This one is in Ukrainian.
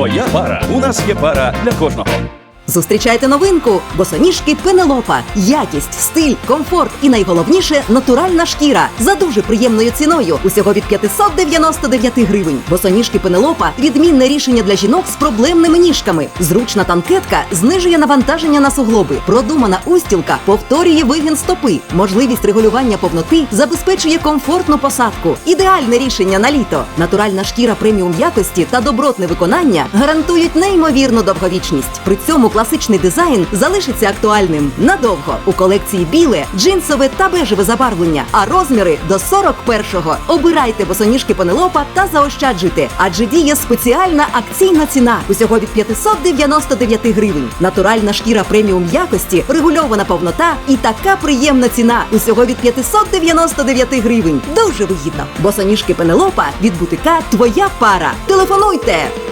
Твоя пара. У нас є пара для кожного. Зустрічайте новинку босоніжки Пенелопа. Якість, стиль, комфорт і найголовніше натуральна шкіра за дуже приємною ціною. Усього від 599 гривень. Босоніжки Пенелопа відмінне рішення для жінок з проблемними ніжками. Зручна танкетка знижує навантаження на суглоби. Продумана устілка повторює вигін стопи. Можливість регулювання повноти забезпечує комфортну посадку. Ідеальне рішення на літо. Натуральна шкіра преміум якості та добротне виконання гарантують неймовірну довговічність. При цьому класичний дизайн залишиться актуальним надовго. У колекції біле, джинсове та бежеве забарвлення, а розміри до 41-го. Обирайте босоніжки Пенелопа та заощаджуйте, адже діє спеціальна акційна ціна усього від 599 гривень. Натуральна шкіра преміум якості, регульована повнота і така приємна ціна усього від 599 гривень. Дуже вигідно. Босоніжки Пенелопа від бутика Твоя пара. Телефонуйте!